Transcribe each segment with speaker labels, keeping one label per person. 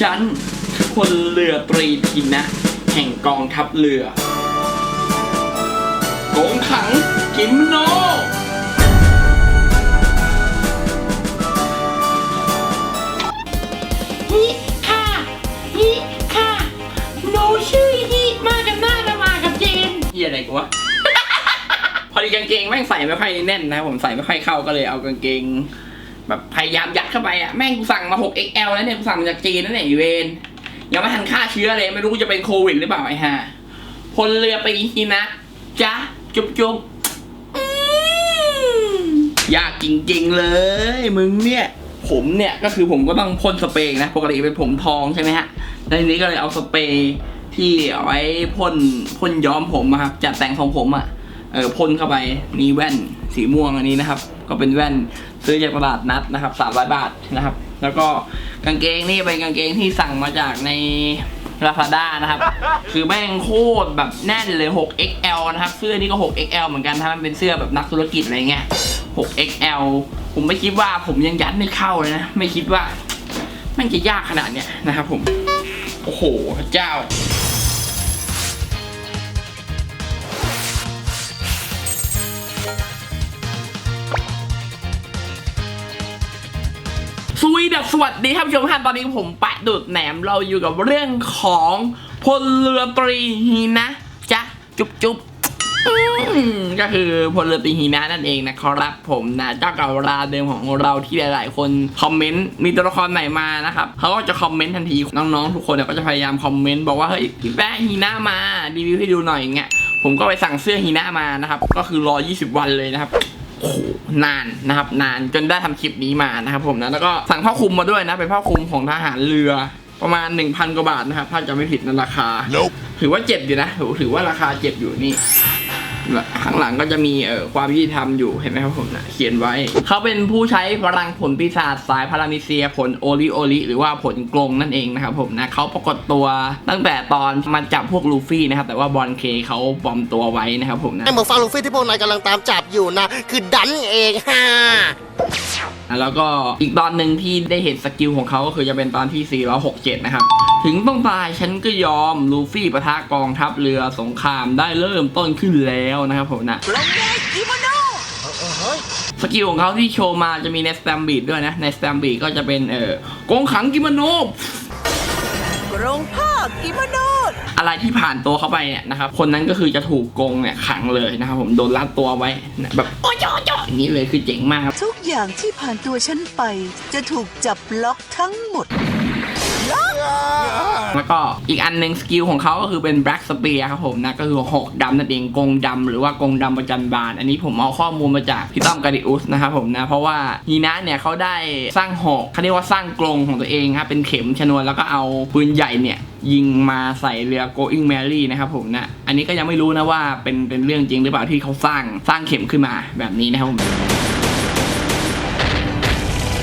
Speaker 1: ฉันพลเรือตรีทินนะ แห่งกองทัพเรือโกงขังกิมโน
Speaker 2: ฮิค่ะฮิค่ะหนูชื่อฮิมากับหน้าจะมากับเจน
Speaker 1: เฮียอะไรกูวะ พอดีกางเกงแม่งใส่ไม่ค่อยแน่นนะผมใส่ไม่ค่อยเข้าก็เลยเอากางเกง แบบพยายามยัดเข้าไปอะแม่งกูสั่งมา 6XL แล้วเนี่ยกูสั่งมาจากจีนนั่นแหละอีเวนยังไม่ทันฆ่าเชื้อเลย ไม่รู้จะเป็นโควิดหรือเปล่าไอ้ห่าพลเรือไปฮินะจ๊ะจุ๊บจุ๊บยากจริงๆเลย มึงเนี่ย ผมเนี่ยก็คือผมก็ต้องพ่นสเปรย์นะปกติเป็นผมทองใช่ไหมฮะแล้วทีนี้ก็เลยเอาสเปรย์ที่เอาไว้พ่นพ่นย้อมผมอะครับจัดแต่งทรงผมอะเออพ่นเข้าไปมีแว่นสีม่วงอันนี้นะครับ ก็เป็นแว่นซื้อจากตลาดนัดนะครับสามร้อยบาทนะครับ แล้วก็กางเกงนี่เป็นกางเกงที่สั่งมาจากใน Lazada นะครับ คือแม่งโคตรแบบแน่นเลย 6XL นะครับ เสื้อนี่ก็ 6XL เหมือนกันถ้ามันเป็นเสื้อแบบนักธุรกิจอะไรเงี้ย 6XL ผมไม่คิดว่าผมยังยัดไม่เข้าเลยนะ ไม่คิดว่า มันจะยากขนาดเนี้ยนะครับผม โอ้โหพระเจ้า สวีดัสวัสดีครับผู้ชมท่านตอนนี้ผมปะดุดแหนมเราอยู่กับเรื่องของพลเรือตรีฮีนะจ๊ะจุ๊บจุ๊บก็คือพลเรือตรีฮีนะนั่นเองนะครับผมนะเจ้าเก่าราเดิมของเราที่หลาย ๆ คนคอมเมนต์มีตัวละครไหนมานะครับเขาก็จะคอมเมนต์ทันทีน้อง ๆ ทุกคนก็จะพยายามคอมเมนต์บอกว่าเฮ้ยพี่แป๊ะฮีนะมารีวิวให้ดูหน่อยอย่างเงี้ยผมก็ไปสั่งเสื้อฮีนะมานะครับก็คือรอ 20 วันเลยนะครับ โอ้โหนานนะครับ นานจนได้ทำคลิปนี้มานะครับผมนะแล้วก็สั่งผ้าคลุมมาด้วยนะเป็นผ้าคลุมของทหารเรือประมาณ 1,000 กว่าบาทนะครับ ถ้าจะไม่ผิดในราคา
Speaker 3: Nope.
Speaker 1: ถือว่าเจ็บอยู่นะถือถือว่าราคาเจ็บอยู่นี่ ข้างหลังก็จะมีเอ่อความยุติธรรมอยู่เห็นไหมครับผมนะเขียนไว้ เขาเป็นผู้ใช้พลังผลปีศาจสายพารามิเซียผลโอริโอริหรือว่าผลกลงนั่นเองนะครับผมนะเขาปรากฏตัวตั้งแต่ตอนมาจับพวกลูฟี่นะครับ แต่ว่าบอลเคเขาปลอมตัวไว้นะครับผมนะ
Speaker 3: ไอ้หมวกฟาลูฟี่ที่พวกนายกำลังตามจับอยู่นะ คือดันเองฮ่า
Speaker 1: แล้วก็อีกตอนหนึ่งที่ได้เห็นสกิลของเขาก็คือจะเป็นตอนที่ 467 นะครับ ถึงต้องตายฉันก็ยอมลูฟี่ประทะกองทัพเรือสงครามได้เริ่มต้นขึ้นแล้วนะครับผมนะสกิลของเขาที่โชว์มาจะมีในสแตมบีดด้วยนะ ในสแตมบีดก็จะเป็นเออกงขังกิโมโน
Speaker 4: กรงภากิมโน
Speaker 1: อะไรที่ผ่านตัวเข้าไปเนี่ยนะครับคนนั้นก็คือจะถูกกงเนี่ยขังเลยนะครับผมโดนลัดตัวไว้นะแบบโอ้ยโอ้ยโอ้ยอย่างนี้เลยคือเจ๋งมากครับ
Speaker 4: ทุกอย่างที่ผ่านตัวฉันไป จะถูกจับล็อกทั้งหมด
Speaker 1: แล้วก็อีกอันหนึ่งสกิลของเขาก็คือเป็น Black Spear ครับผมนะก็คือหอกดำนั่นเองกงดำหรือว่ากงดำประจันบาน อันนี้ผมเอาข้อมูลมาจากพี่ต้อมกาดิอุสนะครับผมนะเพราะว่าฮีนะเนี่ยเขาได้สร้างหอกเขาเรียกว่าสร้างกรงของตัวเองครับเป็นเข็มชนวนแล้วก็เอาปืนใหญ่เนี่ยยิงมาใส่เรือ Going Merry นะครับผมนะอันนี้ก็ยังไม่รู้นะว่าเป็นเป็นเรื่องจริงหรือเปล่าที่เขาสร้างสร้างเข็มขึ้นมาแบบนี้นะครับผม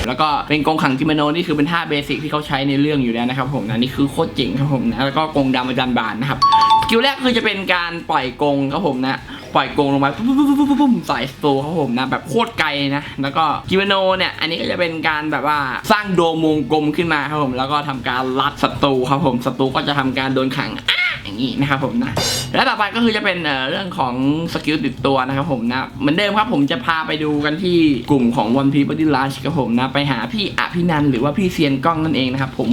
Speaker 1: แล้วก็เป็นกงขังกิโมโนนี่คือเป็นท่าเบสิกที่เขาใช้ในเรื่องอยู่แล้วนะครับผมนะนี่คือโคตรเจ๋งครับผมนะแล้วก็กงดำอาจารย์บานนะครับสกิลแรกคือจะเป็นการปล่อยกงครับผมนะปล่อยกงลงไปปุ๊บปุ๊บปุ๊บปุ๊บปุ๊บใส่สตูครับผมนะแบบโคตรไกลนะ แล้วก็กิโมโนเนี่ย อันนี้ก็จะเป็นการแบบว่าสร้างโดมวงกลมขึ้นมาครับผม แล้วก็ทำการรัดศัตรูครับผมศัตรูก็จะทำการโดนขังอะ อย่างนี้นะครับผมนะและต่อไปก็คือจะเป็นเรื่องของสกิลติดตัวนะครับผมนะเหมือนเดิมครับผมจะพาไปดูกันที่กลุ่มของ One Piece Body Rush ครับผมนะไปหาพี่อภินันหรือว่าพี่เซียนกล้องนั่นเองนะครับผม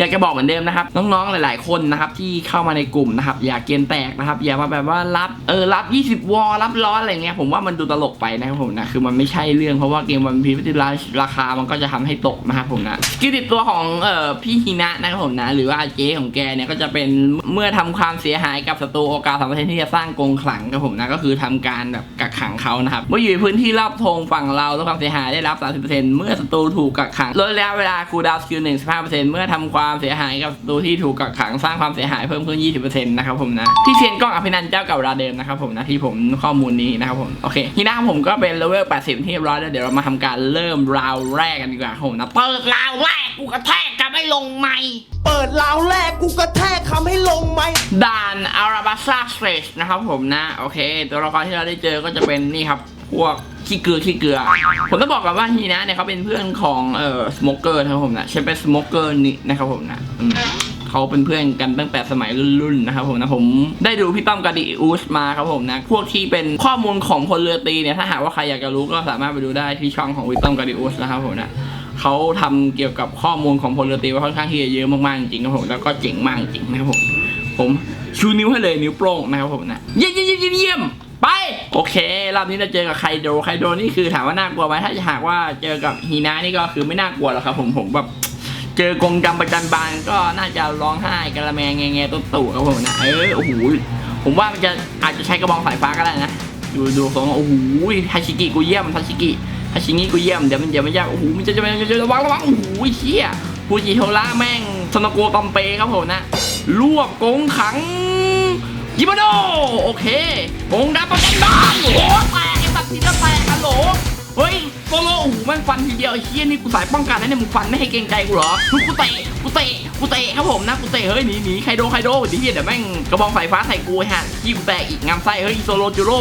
Speaker 1: อยากจะบอกเหมือนเดิมนะครับ น้องๆหลาย ๆ คนนะครับที่เข้ามาในกลุ่มนะครับอย่าเกณฑ์แตกนะครับอย่ามาแบบว่ารับเออรับ 20 วอลรับร้อนอะไรเงี้ยผมว่ามันดูตลกไปนะครับผมนะคือมันไม่ใช่เรื่องเพราะว่าเกม One Piece Body Rush ราคามันก็จะทำให้ตกนะครับผมนะสกิลติดตัวของเอ่อพี่ฮินะนะครับผมนะหรือว่าเจ๊ของแกเนี่ยก็จะเป็นเมื่อทำความเสียหายกับศัตรูโอกาสสามเปอร์เซ็นที่จะสร้างกรงขลังครับผมนะก็คือทำการแบบกักขังเขานะครับเมื่ออยู่ในพื้นที่รอบธงฝั่งเราลดความเสียหายได้รับ 30%เมื่อศัตรูถูกกักขังลดระยะเวลาคูลดาวน์สกิลหนึ่งสิบห้าเปอร์เซ็นต์เมื่อทำความเสียหายกับศัตรูที่ถูกกักขังสร้างความเสียหายเพิ่มขึ้น 20%นะครับผมนะพี่เซียนกล้องอภินันท์เจ้าเก่าราเดิมนะครับผมนะที่ผมข้อมูลนี้นะครับผมโอเคทีหน้าผมก็เป็นเลเวล 80 ที่เรียบร้อยแล้วเดี๋ยวเรามาทำการเริ่มราวแรกกันดีกว่าครับผมนะเปิดราวแรกกูกระแทกกันไม่ลงไม่
Speaker 5: เปิดราวแรกกูกระแทกคำให้ลงไหม
Speaker 1: ด่านอาราบาซาสเตรชนะครับผมนะโอเค ตัวละครที่เราได้เจอก็จะเป็นนี่ครับ พวกขี้เกลือขี้เกลือ ผมต้องบอกก่อนว่าฮีนะเนี่ยเขาเป็นเพื่อนของเอ่อสโมเกอร์นะครับผมนะใช่เป็นสโมเกอร์นี่นะครับผมนะอืมเขาเป็นเพื่อนกันตั้งแต่สมัยรุ่นๆนะครับผมนะผมได้ดูพี่ต้อมกาดิอูสมาครับผมนะพวกที่เป็นข้อมูลของพลเรือตรีเนี่ยถ้าหากว่าใครอยากจะรู้ก็สามารถไปดูได้ที่ช่องของพี่ต้อมกาดิอูสนะครับผมนะเขาทำเกี่ยวกับข้อมูลของพลเรือตรีไว้ค่อนข้างที่จะเยอะมากๆจริงครับผมแล้วก็เจ๋งมากจริงนะครับผมผมชูนิ้วให้เลยนิ้วโป้งนะครับผมนะเยี่ยมเยี่ยมเยี่ยมเยี่ยม ไป โอเค รอบนี้เราเจอกับไคโด ไคโดนี่คือถามว่าน่ากลัวไหมถ้าหากว่าเจอกับฮีนานี่ก็คือไม่น่ากลัวหรอกครับผมผมแบบเจอกงดำประจันบานก็น่าจะร้องไห้กระแมงแงแงตุ๊ตู่ครับผมนะเออโอ้โหผมว่ามันจะอาจจะใช้กระบองสายฟ้าก็ได้นะดูดูทรงโอ้โหทาชิกิกูเยี่ยมทาชิกิทาชิงิกูเยี่ยมเดี๋ยวมันเดี๋ยวมันยากโอ้โหมันจะจะจะจะระวังระวังโอ้โหเชี่ยฟูจิโทระแม่งสนโกตอมเปครับผมนะรวบกงขัง ยิบโดโอเควงดับประจันบ้านโอ้แตกไอ้สัตว์ทีละแตกฮัลโหลเฮ้ยโซโลโอ้โหแม่งฟันทีเดียวไอ้เฮี้ยนี่กูสายป้องกันนะเนี่ยมึงฟันไม่ให้เกรงใจกูเหรอกูเตะกูเตะกูเตะครับผมนะกูเตะเฮ้ยหนีหนีใครโดใครโดเดี๋ยวเหี้ยเดี๋ยวแม่งกระบองไฟฟ้าใส่กูฮะขี้กูแตกอีกงามไส้เฮ้ยโซโลจูโร่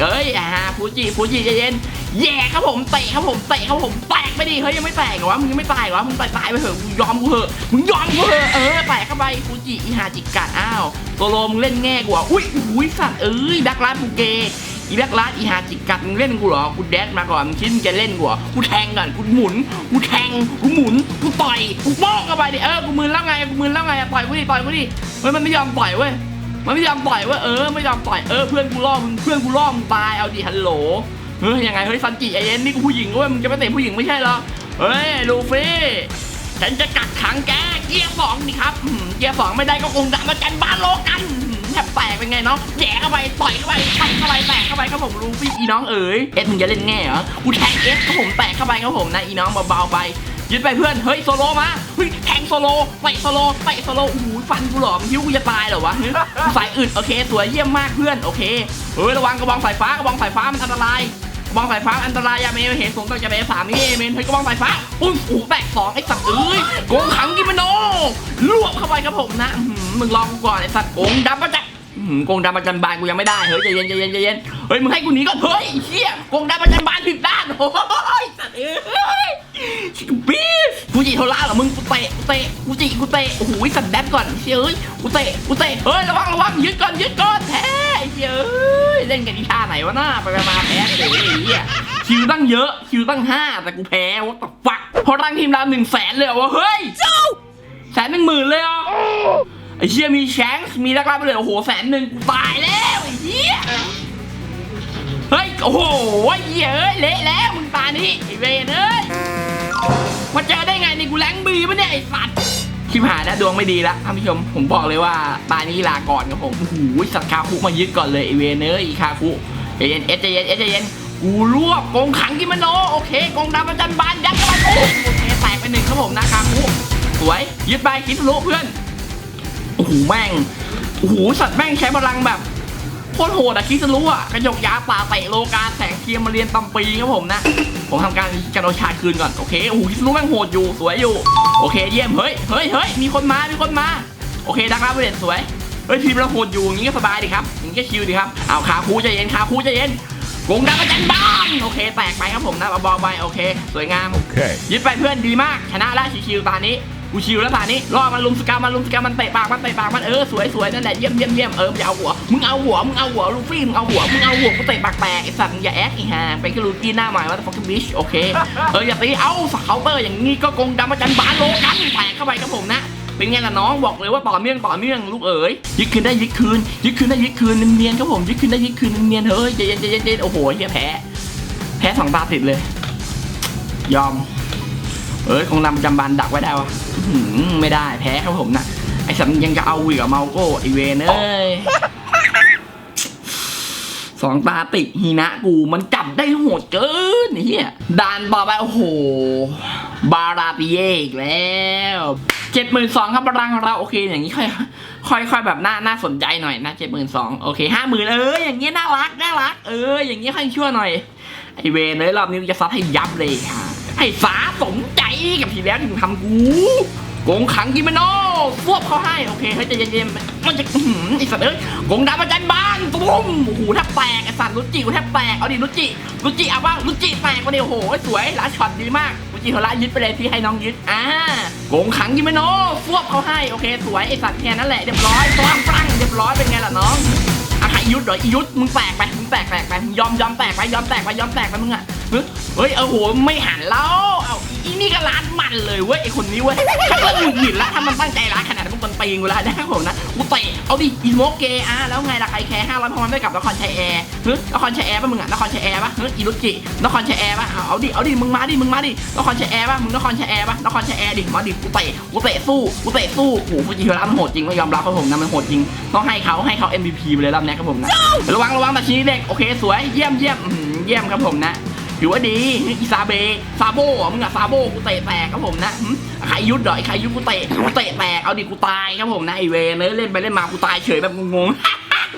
Speaker 1: เอ้ยอ่าฟูจิฟูจิใจเย็นแย่ครับผมเตะครับผมเตะครับผมแตกไปดิเฮ้ยยังไม่แตกเหรอวะมึงยังไม่ตายเหรอวะมึงตายตายไปเถอะมึงยอมกูเถอะมึงยอมกูเถอะเออแตกเข้าไปฟูจิอีหาจิกกัดอ้าวโซโลมึงเล่นแง่กูอะอุ้ยอุ้ยสัตว์เอ้ยดักลาดปูเกอีดักลาดอีหาจิกกัดมึงเล่นกูเหรอกูแดดมาก่อนมึงคิดมึงจะเล่นกูเหรอกูแทงก่อนกูหมุนกูแทงกูหมุนกูต่อยกูโป้งเข้าไปดิเออกูมือแล้วไงกูมือแล้วไงต่อยกูดิต่อยกูดิเฮ้ยมันไม่ยอมต่อยเว้ย มันไม่ยอมปล่อยว่าเออไม่ยอมปล่อยเออเพื่อนกูล่อมึงเพื่อนกูล่อมึงตายเอาดิฮัลโหลเฮ้ยยังไงเฮ้ยซันจิไอเย็นนี่กูผู้หญิงเว้ยมึงจะไปเตะผู้หญิงไม่ใช่เหรอเฮ้ยลูฟี่ฉันจะกักขังแกเกียร์สองนี่ครับเกียร์สองไม่ได้ก็คงดัมาจันบ้านโลกันแทบแตกเป็นไงเนาะแย่เข้าไปต่อยเข้าไปต่อยเข้าไปแตกเข้าไปครับผมลูฟี่อีน้องเอ๋ยเอ็ดมึงจะเล่นแง่เหรอกูแทงเอสครับผมแตกเข้าไปครับผมนะอีน้องเบาๆไป ยึดไปเพื่อน เฮ้ยโซโลมาเฮ้ยแทงโซโลเตะโซโลเตะโซโลโอ้โหฟันกูหรอมึงคิดว่ากูจะตายเหรอวะสายอึดโอเคสวยเยี่ยมมากเพื่อนโอเคเฮ้ยระวังกระบองสายฟ้ากระบองสายฟ้ามันอันตรายกระบองสายฟ้าอันตรายอย่าเมเห็นสูงต่อจะเมสามนี่เมนเฮ้ยกระบองสายฟ้าอุ้ยโอ้โหแตกสองไอ้สัตว์เอ้ยโกงขังกิมโนรวบเข้าไปครับผมนะมึงลองกูก่อนไอ้สัตว์โกงดำประจักอื้อหือโกงดำประจันบานกูยังไม่ได้เฮ้ยใจเย็นใจเย็นใจเย็นเฮ้ยมึงให้กูหนีก่อนเฮ้ยเฮียโกงดำประจันบานผิดด้านโอ้ยสัตว์เอ้ย ชิคบีฟกูจิ โทล่าเหรอมึงกูเตะกูเตะกูจิกูเตะโอ้โหสัตว์แดดก่อนเฮ้ยกูเตะกูเตะเฮ้ยระวังระวังยึดก่อนยึดก่อนแพ้เฮ้ยเล่นกันอีท่าไหนวะหน้าไปมาแพ้เลยไอ้เหี้ยคิวตั้งเยอะคิวตั้งห้าแต่กูแพ้วะตัฟักพอตั้งทีมเราหนึ่งแสนเลยเหรอวะเฮ้ยแสนหนึ่งหมื่นเลยเหรอไอ้เชี่ยมีแชงส์มีรักรับไปเลยโอ้โหแสนหนึ่งกูตายแล้วไอ้เหี้ยเฮ้ยโอ้โหเหี้ยเอ้ยเละแล้วมึงตานี่ไอเวนเอ้ย มาเจอได้ไงนี่กูแรงบีปะเนี่ยไอ้สัตว์ชิบหายแล้วดวงไม่ดีละท่านผู้ชม ผมบอกเลยว่าตานี้ลาก่อนครับผมโอ้โหสัตว์คาคุมายึดก่อนเลยไอเวเนอ้ยอีคาคุใจเย็นเอสใจเย็นเอสใจเย็นกูรวบกงขังกิมโนโอเคกงดำประจันบานยัดเข้าไปโอ้โหโอเคแตกไปหนึ่งครับผมนะคาคุสวยยึดไปคิดทะลุเพื่อนโอ้โหแม่งโอ้โหสัตว์แม่งใช้พลังแบบ โคตรโหดอะคิสรู้อะกระจกยาป่าเตะโลกาแสงเทียมมาเรียนตำปีครับผมนะ ผมทำการการเอาชาคืนก่อน โอเคโอ้โหคิสรู้แม่งโหดอยู่สวยอยู่ โอเคเยี่ยมเฮ้ยเฮ้ยเฮ้ยมีคนมา มีคนมา โอเคดักรับเด่นสวย เฮ้ยทีมเราโหดอยู่อย่างนี้ก็สบายดีครับอย่างนี้ก็ชิลดีครับเอาขาคูใจเย็นขาคูใจเย็นกงดักประจันบ้านโอเคแตกไปครับผมนะเบาๆไปโอเค สวยงาม
Speaker 6: Okay.
Speaker 1: ยึดไปเพื่อนดีมากชนะแล้วชิวๆตานี้ กูชิวแล้วตานนี้รอมันลุมสกามันลุมสกามันเตะปากมันเตะปากมันเออสวยสวยนั่นแหละเยี่ยมเยี่ยมเยี่ยมเออมึงอย่าเอาหัวมึงเอาหัวมึงเอาหัวลูฟี่มึงเอาหัวมึงเอาหัวกูเตะปากแตกไอ้สัตว์อย่าแอคอีห่าเป็นแค่ลูกี้หน้าใหม่ว่าแต่ฟอกบิชโอเคเอออย่าตีเอาสักเคาน์เตอร์อย่างนี้ก็กงดำมาจันบานโลกันแตกเข้าไปครับผมนะเป็นไงล่ะน้องบอกเลยว่าต่อเนื่องต่อเนื่องลูกเอ๋ยยึดคืนได้ยึดคืนยึดคืนได้ยึดคืนเนียนๆครับผมยึดคืนได้ยึดคืนเนียนๆเฮ้ยใจเย็นใจเย็นใจเย็นโอ้โหเฮียแพ้ แพ้สองตาติดเลย ยอม เอ้ยคงนำจำบันดักไว้ได้วะไม่ได้แพ้ครับผมนะไอ้สัตว์ยังจะเอาอีกกับเมาโก้ไอเวนเอ้ยสองตาติดฮีนะกูมันจับได้โหดเกินเฮียด่านต่อไปโอ้โห บาราติเยอีกแล้วเจ็ดหมื่นสองครับพลังของเราโอเคอย่างนี้ค่อยค่อยค่อยแบบน่าน่าสนใจหน่อยนะเจ็ดหมื่นสองโอเคห้าหมื่นเอออย่างเงี้ยน่ารักน่ารักเอออย่างเงี้ยค่อยชั่วหน่อยไอเวนเลยรอบนี้จะซัดให้ยับเลยค่ะให้สาสมใจ กับทีแล้วที่มึงทำกูโกงขังกิโมโนฟวบเขาให้โอเคเฮ้ยใจเย็นๆมันจะอื้อหือไอสัตว์เอ้ยโกงดำอาจารย์บ้านตุ้มโอ้โหแทบแตกไอสัตว์รุจิกูแทบแตกเอาดิรุจิรุจิเอาบ้างรุจิแตกมาดิโอ้โหสวยล้าช็อตดีมากรุจิเขาละยึดไปเลยที่ให้น้องยึดอ่าโกงขังกิโมโนฟวบเขาให้โอเค สวยไอสัตว์แค่นั้นแหละเรียบร้อยฟรังฟังเรียบร้อยเป็นไงล่ะน้องอะใครยุดเหรออียุดมึงแตกไปมึงแตกแตกไปมึงยอมยอมแตกไปยอมแตกไปยอมแตกไปมึงอะเฮ้ยเฮ้ยเออโหไม่หันแล้วเอา อีนี่ก็ร้านมันเลยเว้ยไอคนนี้เว้ยถ้าเกิดหงุดหงิดละถ้ามันตั้งใจร้านขนาดนั้นมึงคนตีกูแล้วนะครับผมนะกูเตะเอาดิอีโมเกอะแล้วไงล่ะใครแคร์ห้าร้อยพอนได้กับนครชัยแอร์เฮ้ยนครชัยแอร์ป่ะมึงอะนครชัยแอร์ป่ะเฮ้ยอีรุจินครชัยแอร์ป่ะเอาเอาดิเอาดิมึงมาดิมึงมาดินครชัยแอร์ป่ะมึงนครชัยแอร์ป่ะนครชัยแอร์ดิมาดิกูเตะกูเตะสู้กูเตะสู้โอ้โหฟูจิฮิระมันโหดจริงไม่ยอมรับครับผมนะมันโหดจริงต้องให้เขาให้เขา MVP ไปเลยรอบนี้ครับผมนะระวังระวังตาชี้เด็กโอเคสวยเยี่ยมเยี่ยมอื้อหือเยี่ยมครับผมนะ ถือว่าดีอีซาเบซาโบมึงอะซาโบกูเตะแตกครับผมนะใครยุดเหรอไอ้ใครยุดกูเตะกูเตะแตกเอาดิกูตายครับผมนะไอเวเนอเล่นไปเล่นมากูตายเฉยแบบงง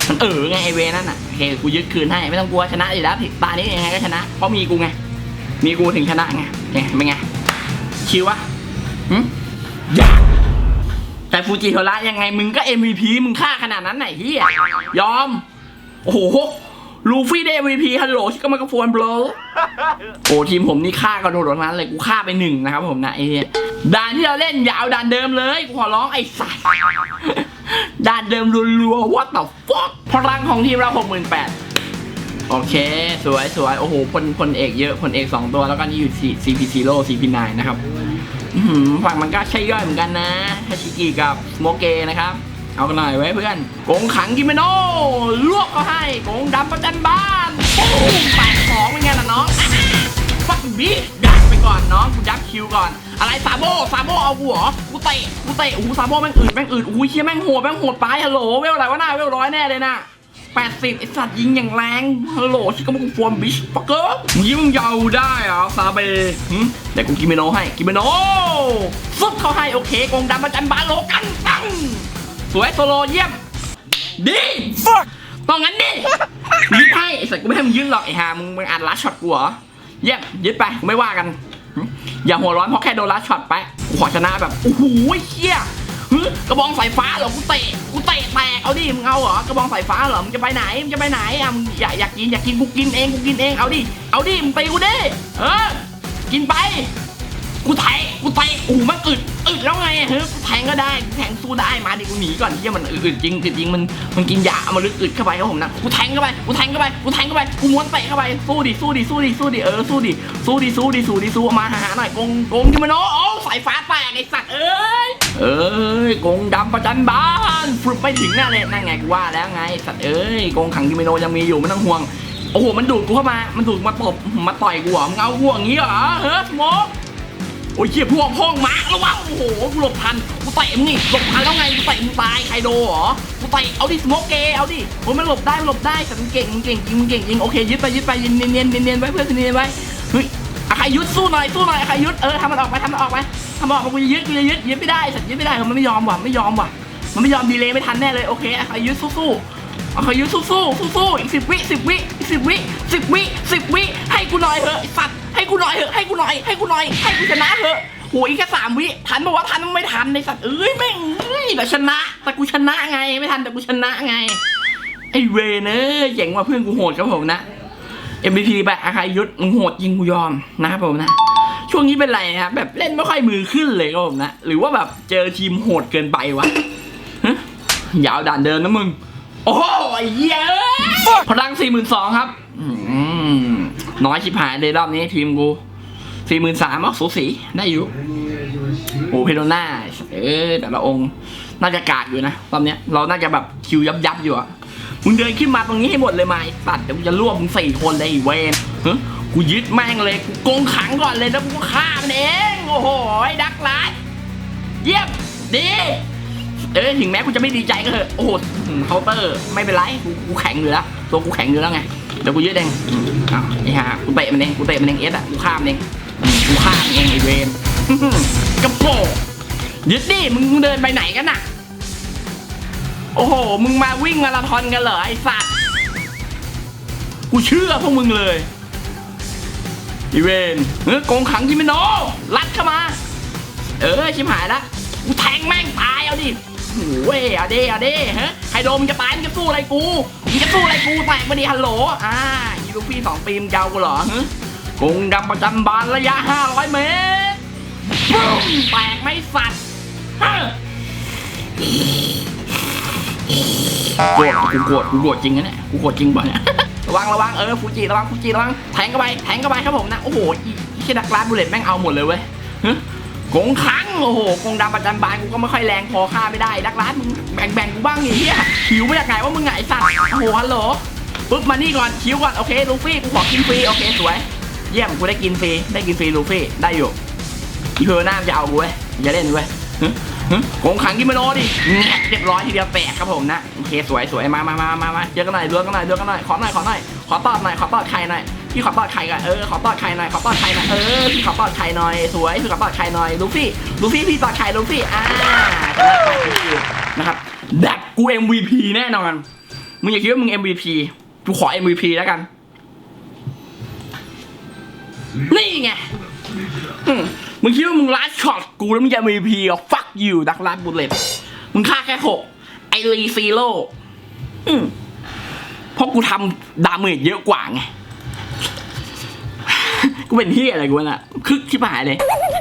Speaker 1: มันเออไงไอเวนั่นน่ะโอเคกูยึดคืนให้ไม่ต้องกลัวชนะอยู่แล้วตานี้ยังไงก็ชนะ เพราะมีกูไง มีกูถึงชนะไงไงเป็นไงชิววะหึอยากแต่ฟูจิโทระยังไงมึงก็ MVP มึงฆ่าขนาดนั้นไหนเฮียยอม โอ้โห ลูฟี่ได้ MVP ฮัลโหลชิคก็มันก็โฟนโบลโอ้ทีมผมนี่ฆ่ากระโดดทั้งนั้นเลยกูฆ่าไปหนึ่งนะครับผมนะไอ้เหี้ยด่านที่เราเล่นอยาวด่านเดิมเลยกูขอร้องไอ้สัสด่านเดิมรัวๆ what the fuck พลังของทีมเราหกหมื่นแปดโอเค สวยสวยโอ้โหพลพลเอกเยอะพลเอก2ตัวแล้วก็นี่อยู่ C- CP0 CP9 นะครับอื้อหือฝั่งมันก็ใช่ย่อยเหมือนกันนะฮาชิกิกับโมเกนะครับ เอาหน่อยไว้เพื่อนโกงขังกิเมโนลวกก็ให้โกงดำประจันบ้านปุ้มแปดสองเป็นไงล่ะน้องฟักบีดักไปก่อนน้องกูดักคิวก่อน อะไรซาโบซาโบเอากูเหรอกูเตะกูเตะโอ้โหซาโบแม่งอืดแม่งอืดโอ้โหเชี่ยแม่งโหดแม่งโหดไปฮัลโหลเวลอะไรวะหน้าเวลร้อยแน่เลยนะแปดสิบไอสัตว์ยิงอย่างแรงฮัลโหลชิคกี้พายฟอร์มบิชปักเกอร์มึงยิงมึงยาวได้เหรอซาเบหึเดี๋ยวกูกิเมโนให้กิเมโนซุปเขาให้โอเคกงดำประจันบาโลกันตั้ง สวยโซโลเยี่ยม ดีฟักต้องงั้นดิยึดให้ไอสัตว์กูไม่ให้มึงยึดหรอกไอฮามึงมึงอัดลัดช็อตกูเหรอเยี่ยมยึดไปกูไม่ว่ากันหึอย่าหัวร้อนเพราะแค่โดนลัดช็อตไปกูขอชนะแบบโอ้โหเฮียฮึกระบองสายฟ้าเหรอกูเตะกูเตะแตกเอาดิมึงเอาเหรอกระบองสายฟ้าเหรอมึงจะไปไหนมึงจะไปไหนอะมึงอยากอยากกินอยากกินกูกินเองกูกินเองเอาดิเอาดิมึงตีกูดิเออกินไป กูแทงกูเตะโอ้โหมันอึดอึดแล้วไงเฮ้ยกูแทงก็ได้กูแทงสู้ได้มาดิกูหนีก่อนที่มันอึดจริงอึดจริงมันมันกินยาเอามาลึกอึดเข้าไปครับผมนะกูแทงเข้าไปกูแทงเข้าไปกูแทงเข้าไปกูม้วนเตะเข้าไปสู้ดิสู้ดิสู้ดิสู้ดิเออสู้ดิสู้ดิสู้ดิสู้ดิสู้มาหาหน่อยกงกงกิโมโนโอ้สายฟ้าแตกไอสัตว์เอ้ยเอ้ยกงดำประจันบานฟลุปไม่ถึงหน้าเลยนั่นไงกูว่าแล้วไงสัตว์เอ้ยกงขังกิโมโนยังมีอยู่ไม่ต้องห่วงโอ้โหมันดูดกูเข้ามามันดูดมาตบมาต่อยกูเหรอมึงเอากูอย่างงี้เหรอเฮ้ยสโมก โอ้ยเหี้ยพวกพ้องมาระวังโอ้โหกูหลบทันกูเตะมึงนี่หลบทันแล้วไงกูเตะมึงตายไคโดเหรอกูเตะเอาดิสโมกเกเอาดิโอ้ยมันหลบได้มันหลบได้แต่มึงเก่งมึงเก่งจริงมึงเก่งจริงโอเคยึดไปยึดไปเนียนเนียนเนียนเนียนไว้เพื่อนเนียนไว้เฮ้ยอะใครยุดสู้หน่อยสู้หน่อยอะใครยุดเออทำมันออกไปทำมันออกไปทำมันออกไปกูจะยึดกูจะยึดยึดไม่ได้สัตว์ยึดไม่ได้มันไม่ยอมว่ะไม่ยอมว่ะมันไม่ยอมดีเลยไม่ทันแน่เลยโอเคอะใครยึดสู้ สู้อะครยึดสู้สู้สู้สู้อีกสิบวิสิบวิอีกสิบวิสิบวิสิบวิให้กูหน่อยเถอะไอ้สัตว์ให้กูหน่อยเถอะให้กูหน่อยให้กูหน่อยให้กูชนะเถอะโหอีกแค่สามวิทันบอกว่าทันไม่ทันในสัตว์เอ้ยแม่งเอ้ยแต่ชนะ แต่กูชนะไงไม่ทันแต่กูชนะไงไอเวเนอะเจ๋งว่าเพื่อนกูโหดครับผมนะ MVP แบบอาคายุทธมึงโหดยิงกูยอมนะครับผมนะช่วงนี้เป็นไรนะครับแบบเล่นไม่ค่อยมือขึ้นเลยครับผมนะ หรือว่าแบบเจอทีมโหดเกินไปวะฮะยาวด่านเดินนะมึง โอ้โหไอ้เหี้ยเอะพลังสี่หมื่นสองครับอืมน้อยชิบหายเลยรอบนี้ทีมกูสี่หมื่นสามอะสูสีได้อยู่โอ้เพโดน่าเออแต่ละองค์น่าจะกากอยู่นะตอนเนี้ยเราน่าจะแบบคิวยับยับๆอยู่อะมึงเดินขึ้นมาตรงนี้ให้หมดเลยมาไอ้สัตว์เดี๋ยวกูจะรวบมึงสี่คนเลยไอ้เวนเฮ้ยกูยึดแม่งเลยกูโกงขังก่อนเลยแล้วกูก็ฆ่ามันเอง โอ้โหไอ้ดักไลท์เยี่ยมดี เออถึงแม้กูจะไม่ดีใจก็เถอะโอ้โหเคาน์เตอร์ไม่เป็นไรกูกูแข็งอยู่แล้วตัวกูแข็งอยู่แล้วไงเดี๋ยวกูยึดเองอ้าวไอ้ห่ากูเตะมันเองกูเตะมันเองเอสอะกูฆ่ามเองกูฆ่ามเองไอ้เวนกระโปงยึดดิมึงเดินไปไหนกันน่ะ โอ้โห มึงมาวิ่งมาราธอนกันเหรอไอ้สัตว์กูเชื่อพวกมึงเลยอีเวนเออโกงขังยิมิโนรัดเข้ามา เออชิมหายละกูแทงแม่งตายเอาดิ โอ้ยเอาดิเอาดิฮะไฮโดมจะตายมึงจะสู้อะไรกูมึงจะสู้อะไรกูแตกมาดิฮัลโหลอ่าอีลูพี่สองปีมเกากูเหรอฮะกงดำประจำบานระยะ 500 เมตรปุ้มแตกไม่สัตว์ฮะโกรธกูโกรธกูโกรธจริงนะเนี่ยกูโกรธจริงป่ะเนี่ยระวังระวังเออฟูจิระวังฟูจิระวังแทงเข้าไปแทงเข้าไปครับผมนะโอ้โหอีอีเชดักลาดบุเลตแม่งเอาหมดเลยเว้ย กงขังโอ้โหกงดำประจันบานกูก็ไม่ค่อยแรงพอฆ่าไม่ได้ดักลาดมึงแบ่งแบ่งกูบ้างนี่เฮียหิวมาจากไหนว่ามึงไงสัตว์โอ้โหฮัลโหลปุ๊บมานี่ก่อนคิวก่อนโอเคลูฟี่กูขอกินฟรีโอเคสวย เยี่ยมกูได้กินฟรีได้กินฟรีลูฟี่ได้อยู่อีเพอร์น่าจะเอากูเว้ยอย่าเล่นเว้ยฮะฮะกงขังกินมาโนดิแงะเรียบร้อยทีเดียวแตกครับผมนะโอเคสวยสวยมามามามามาเจอะกันหน่อยดวลกันหน่อยดวลกันหน่อยขอหน่อยขอหน่อยขอตอดหน่อยขอตอดไข่หน่อย พี่ขอตอดไข่ก่อนเออขอตอดไข่หน่อยขอตอดไข่หน่อยเออพี่ขอตอดไข่หน่อยสวยพี่ขอตอดไข่หน่อยลูฟี่ลูฟี่พี่ตอดไข่ลูฟี่อ่านะครับดักกู MVP แน่นอนมึงอย่าคิดว่ามึง MVP กูขอ MVP แล้วกันนี่ไงมึงคิดว่ามึงลัดช็อตกูแล้วมึงจะ MVP อะ fuck you ดักลัดบุลเลตมึงฆ่าแค่หกไอรีซีโร่อืมเพราะกูทำดาเมจเยอะกว่าไง กูเป็นที่อะไรกูวะน่ะคึกที่หายเลย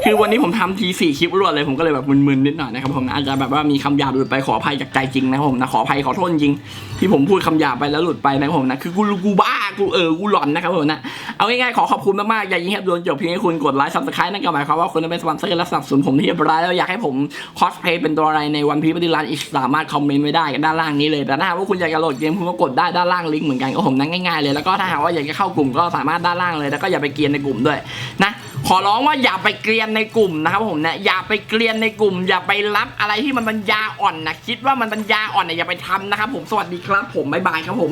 Speaker 1: คือวันนี้ผมทำทีสี่คลิปรวดเลยผมก็เลยแบบมึนๆนิดหน่อยนะครับผมอาจจะแบบว่ามีคำหยาบหลุดไปขออภัยจากใจจริงนะครับผมนะขออภัยขอโทษจริง ที่ผมพูดคำหยาบไปแล้วหลุดไปนะครับผมนะคือกูกูบ้ากูเออกูหลอนนะครับผมนะเอาง่ายๆขอขอบคุณมากๆอย่ายิงให้โดนจบเพียงให้คุณกดไลค์ซับสไครต์นั่นก็หมายความว่าคุณได้เป็นสปอนเซอร์และสนับสนุนผมที่เรียบร้อยแล้วอยากให้ผมคอสเพย์เป็นตัวอะไรในวันพีปฏิรันอีกสามารถคอมเมนต์ไว้ได้ด้านล่างนี้เลยแต่ถ้าหากว่าคุณอยากจะโหลดเกมคุณก็กดได้ด้านล่างลิงก์เหมือนกันก็ผมนั่งง่ายๆเลยแล้วก็ถ้าหากว่าอยากจะเข้ากลุ่มก็สามารถด้านล่างเลยแล้วก็อย่าไปเกียนในกลุ่มด้วยนะขอร้องว่าอย่าไปเกรียนในกลุ่มนะครับผมนะอย่าไปเกรียนในกลุ่ม อย่าไปรับอะไรที่มันปัญญาอ่อนนะคิดว่ามันปัญญาอ่อนเนี่ยอย่าไปทำนะครับผมสวัสดีครับผมบ๊ายบายครับผม